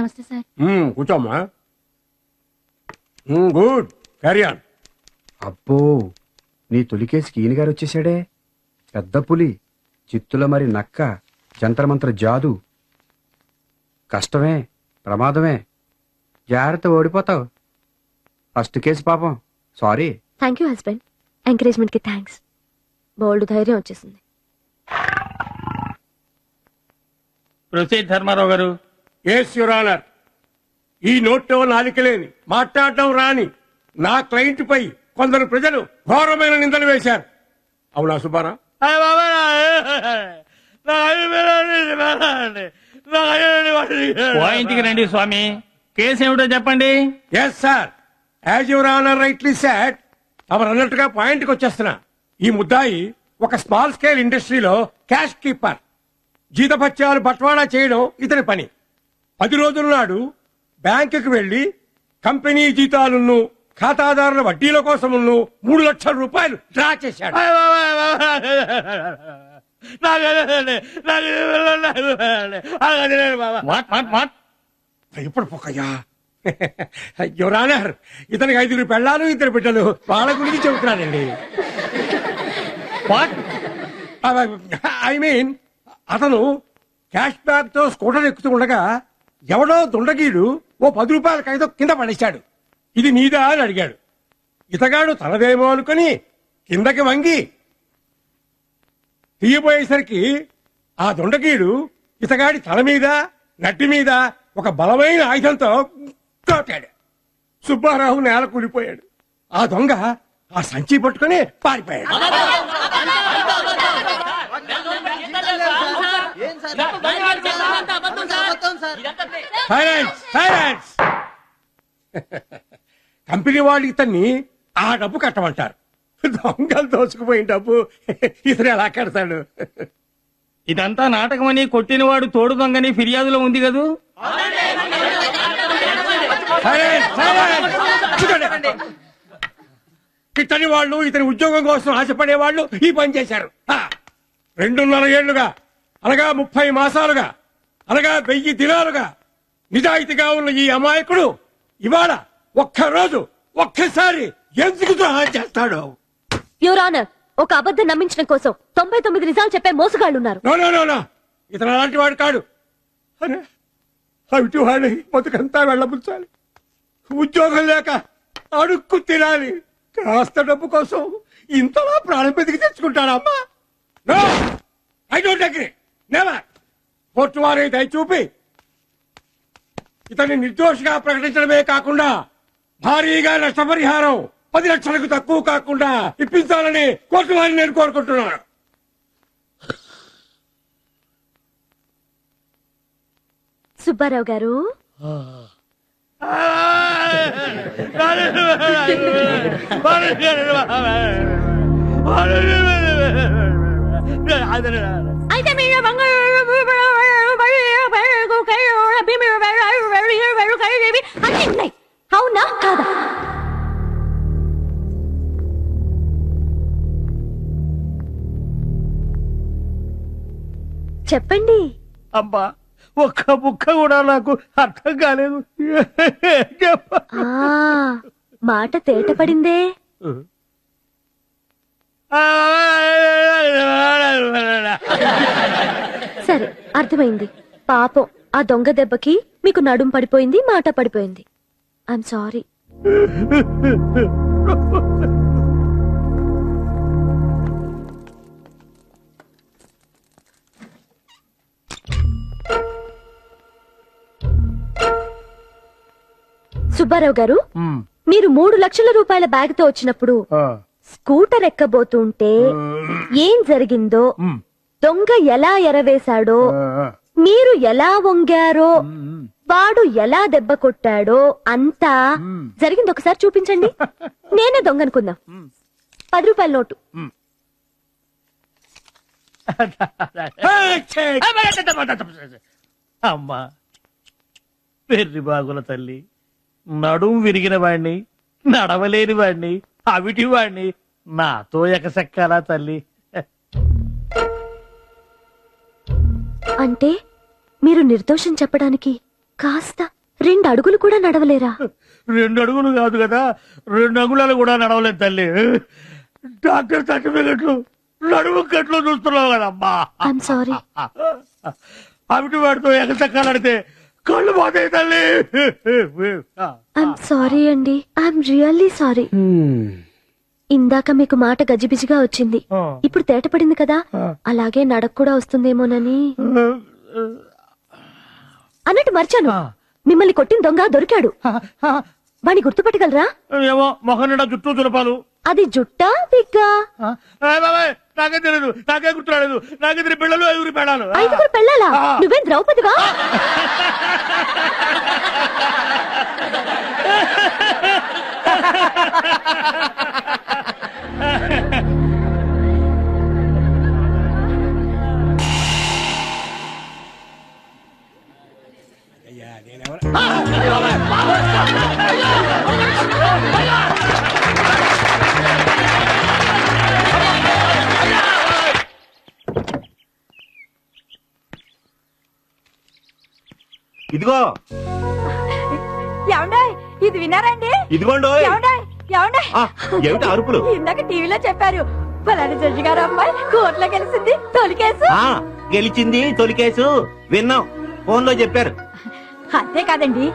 నమస్తే సార్. మ్మ్, కూర్చోమ్మా. మ్మ్, good. Carry on అబ్బో నీ తొలికేసికి ఈయన గారు వచ్చేసాడే పెద్ద పులి చిత్తుల మరి నక్క జంతరమంత్ర జాదు. కష్టమే ప్రమాదమే. జాగ్రత్త ఓడిపోతావు. ఫస్ట్ కేసు పాపం. సారీ థ్యాంక్ యూ హస్బెండ్ ఎంకరేజ్మెంట్కి థ్యాంక్స్ బోల్డ్ ధైర్యం వచ్చేసింది. ప్రొసీడ్ ధర్మారావు గారు ఎస్ యువర్ ఆనర్ ఈ నోట్లో నాలికలేని మాట్లాడటం రాని నా క్లయింట్ పై కొందరు ప్రజలు ఘోరమైన నిందలు వేశారు. అవునా సుబ్బారా పాయింట్కి రండి స్వామి. కేసు ఏమిటో చెప్పండి. Yes sir as your honour rightly said తమరు అన్నట్టుగా పాయింట్కి వచ్చేస్తున్నా. ఈ ముద్దాయి ఒక స్మాల్ స్కేల్ ఇండస్ట్రీలో క్యాష్ కీపర్ జీతభత్యాలు బట్వాడా చేయడం ఇతని పని. పది రోజుల నాడు బ్యాంకుకి వెళ్ళి కంపెనీ జీతాలను ఖాతాదారుల వడ్డీల కోసమును మూడు లక్షల రూపాయలు డ్రా చేశాడు. వాట్ వాట్ వాట్ ఇప్పుడు పొక్కయ్యా యువరానర్ ఇతనికి ఐదుగురు పెళ్ళాలు ఇద్దరు బిడ్డలు వాళ్ళ గురించి చెబుతున్నానండి. ఐ మీన్ అతను క్యాష్ బ్యాగ్తో స్కూటర్ ఎక్కుతూ ఉండగా ఎవడో దుండగీడు ఓ పది రూపాయల కాగితం కింద పడేశాడు. ఇది నీదా అని అడిగాడు. ఇతగాడు తనదేమో అనుకుని కిందకి వంగి తీయబోయేసరికి ఆ దొండకీడు ఇతగాడి తల మీద నట్టి మీద ఒక బలమైన ఆయుధంతో కొట్టాడు సుబ్బారావు నేల కూలిపోయాడు. ఆ దొంగ ఆ సంచి పట్టుకుని పారిపోయాడు. సైలెన్స్ సైలెన్స్ కంపెనీ వాళ్ళు ఇతన్ని ఆ డబ్బు కట్టమంటారు. దొంగలు దోచుకుపోయిన డబ్బు ఇతను ఎలా కడతాడు? ఇదంతా నాటకమని కొట్టినవాడు తోడు దొంగని ఫిర్యాదులో ఉంది కదూ. ఇతని వాళ్ళు ఇతని ఉద్యోగం కోసం ఆశపడే వాళ్ళు ఈ పని చేశారు. ఆ, రెండున్నర ఏళ్ళుగా అనగా ముప్పై మాసాలుగా అనగా వెయ్యి దినాలుగా నిజాయితీగా ఉన్న ఈ అమాయకుడు ఇవాళ ఒక్క రోజు ఒక్కసారి ఎందుకు ద్రోహం చేస్తాడు? యువర్ ఆనర్ ఒక అబద్ధం నమ్మించడం కోసం తొంభై తొమ్మిది నిజాలు చెప్పే మోసగాళ్ళు ఉన్నారు నో నో నో నో. ఇతను అలాంటి వాడు కాడు. అరే అవిటి వాడి బతుకంతా వెళ్ళబుచ్చాలి. ఉద్యోగం లేక అడుక్కు తినాలి. కాస్త డబ్బు కోసం ఇంతలా ప్రాణం బతికి తెచ్చుకుంటాడమ్మా no! I don't agree. Never court వారి దయ చూపి ఇతన్ని నిర్దోషిగా ప్రకటించడమే కాకుండా భారీగా నష్టపరిహారం పది లక్షలకు తక్కువ కాకుండా ఇప్పించాలని కోర్టు వారిని నేను కోరుకుంటున్నాను. సుబ్బారావు గారు. అయితే మీరు అన్నీ ఉన్నాయి. అవునా? కాదా? చెప్పండి. అబ్బా ఒక్క ముక్క కూడా నాకు అర్థం కాలేదు. ఆ మాట తేట పడిందే సరే అర్థమైంది. పాపం ఆ దొంగ దెబ్బకి మీకు నడుం పడిపోయింది మాట పడిపోయింది. ఐఎమ్ సారీ సుబ్బారావు గారు మీరు మూడు లక్షల రూపాయల బ్యాగ్తో వచ్చినప్పుడు స్కూటర్ ఎక్కబోతుంటే ఏం జరిగిందో దొంగ ఎలా ఎరవేశాడో మీరు ఎలా వంగారో వాడు ఎలా దెబ్బ కొట్టాడో అంతా జరిగింది ఒకసారి చూపించండి. నేనే దొంగ అనుకుందాం పది రూపాయల నోటు. అమ్మా పెర్రి బాగుల తల్లి. నడుం విరిగిన వాణ్ణి నడవలేని వాణ్ణి అవిటి వాణ్ణి నాతో ఎకసెక్కాలా తల్లి. అంటే మీరు నిర్దోషం చెప్పడానికి కాస్త రెండు అడుగులు కూడా నడవలేరా? రెండు అడుగులు కాదు కదా రెండు అంగుళాలు కూడా నడవలేదు తల్లి. డాక్టర్ సర్టిఫికెట్లు నడుము కట్లు చూస్తున్నావు కదమ్మా. సారీ అవిటి వాడితో ఎగతక్కాలడితే కళ్ళు పోతాయి తల్లి. ఐఎమ్ సారీ అండి. I'm really sorry. ఇందాక మీకు మాట గజిబిజిగా వచ్చింది. ఇప్పుడు తేట పడింది కదా అలాగే నడక కూడా వస్తుందేమోనని. అన్నట్టు మర్చాను. మిమ్మల్ని కొట్టిన దొంగ దొరికాడు. వాణ్ణి గుర్తుపట్టగలరా? ఏమో మొహం నిండా చుట్టూ చులపాలు. అది జుట్టా నాకే తెలియదు నాకే గుర్తురాలేదు నాకు ఇద్దరు పిల్లలు ఐదుగురు పెడాలు ఐదుగురు పెళ్ళాలా? నువ్వేం ఇదిగో. ఏమండే ఇది విన్నారండి? ఇదిగోండు ఏమిటి అరుపులు? ఇందాక టీవీలో చెప్పారు ఫలాని జడ్జి గారు అమ్మాయి కోర్టులో గెలిచింది తొలికేసు ఆ గెలిచింది తొలి కేసు. విన్నాం. ఫోన్లో చెప్పారు. అంతే కాదండి.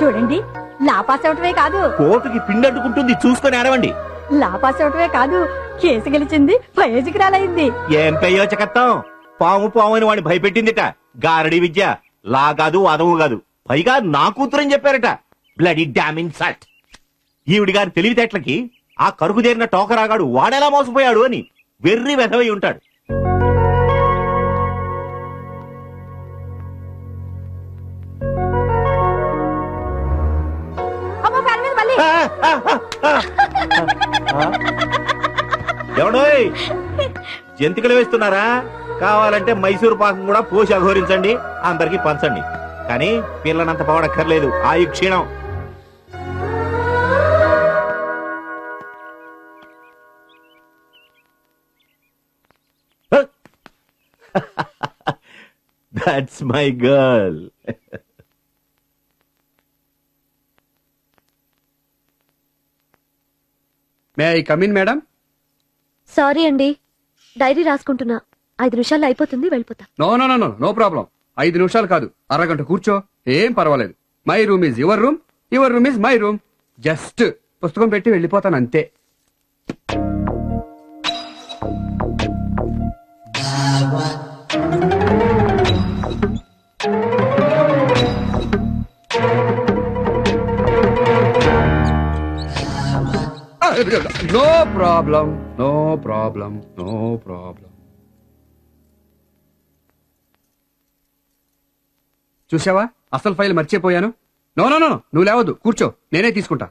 చూడండి లాపాస్ అవటమే కాదు. కోర్టుకి పిండట్టుకుంటుంది చూసుకొని ఆడవండి లాపాస్ అవటమే కాదు కేసు గెలిచింది ఫైజుకి రాలైంది ఏం పెయ్యోచకత్తం పాము పాము అని వాడిని భయపెట్టిందిట. గారడి విద్య. లా కాదు అదము కాదు. పైగా నా కూతురని చెప్పారట. బ్లడీ డామిన్ సట్ ఈవిడి గారి తెలివితేటలకి ఆ కరుకు చేరిన టోకరాగాడు వాడెలా మోసపోయాడు అని వెర్రి వెధవై ఉంటాడు. ఎవడోయ్? జంతికలు వేస్తున్నారా? కావాలంటే మైసూరు పాకం కూడా పోసి అఘోరించండి అందరికి పంచండి. కానీ పిల్లనంత పవడక్కర్లేదు ఆయు క్షీణం. That's my girl. May I come in madam sorry అండి డైరీ రాసుకుంటున్నా. ఐదు నిమిషాల్లో అయిపోతుంది వెళ్ళిపోతా. No no no no no problem ఐదు నిమిషాలు కాదు. అరగంట కూర్చో. ఏం పర్వాలేదు. My room is your room your room is my room just పుస్తకం పెట్టి వెళ్ళిపోతాను అంతే. No problem no problem no problem చూసావా అసలు ఫైల్ మర్చిపోయాను. నో నో నో నువ్వు లేవద్దు కూర్చో నేనే తీసుకుంటా.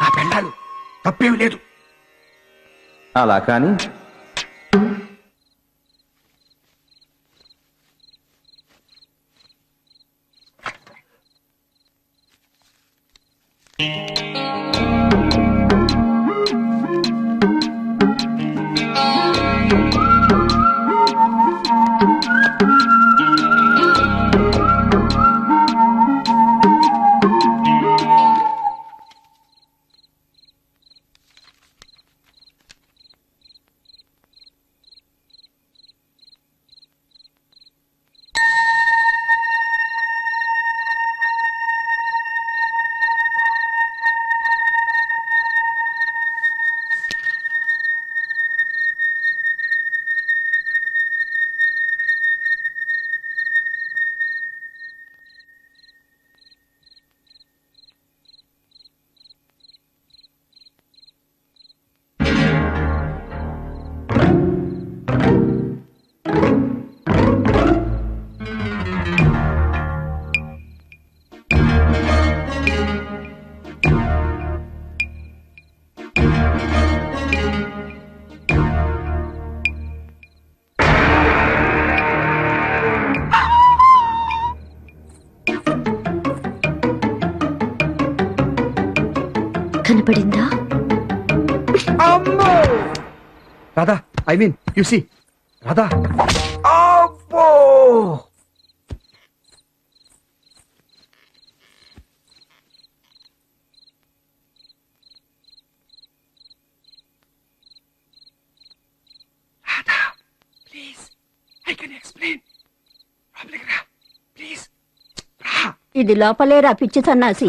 నా పెళ్ళాలు తప్పేమి లేదు. అలా కానీ Radha I mean you see Radha. అబ్బో! ఇది లోపలేరా పిచ్చి సన్నాసి.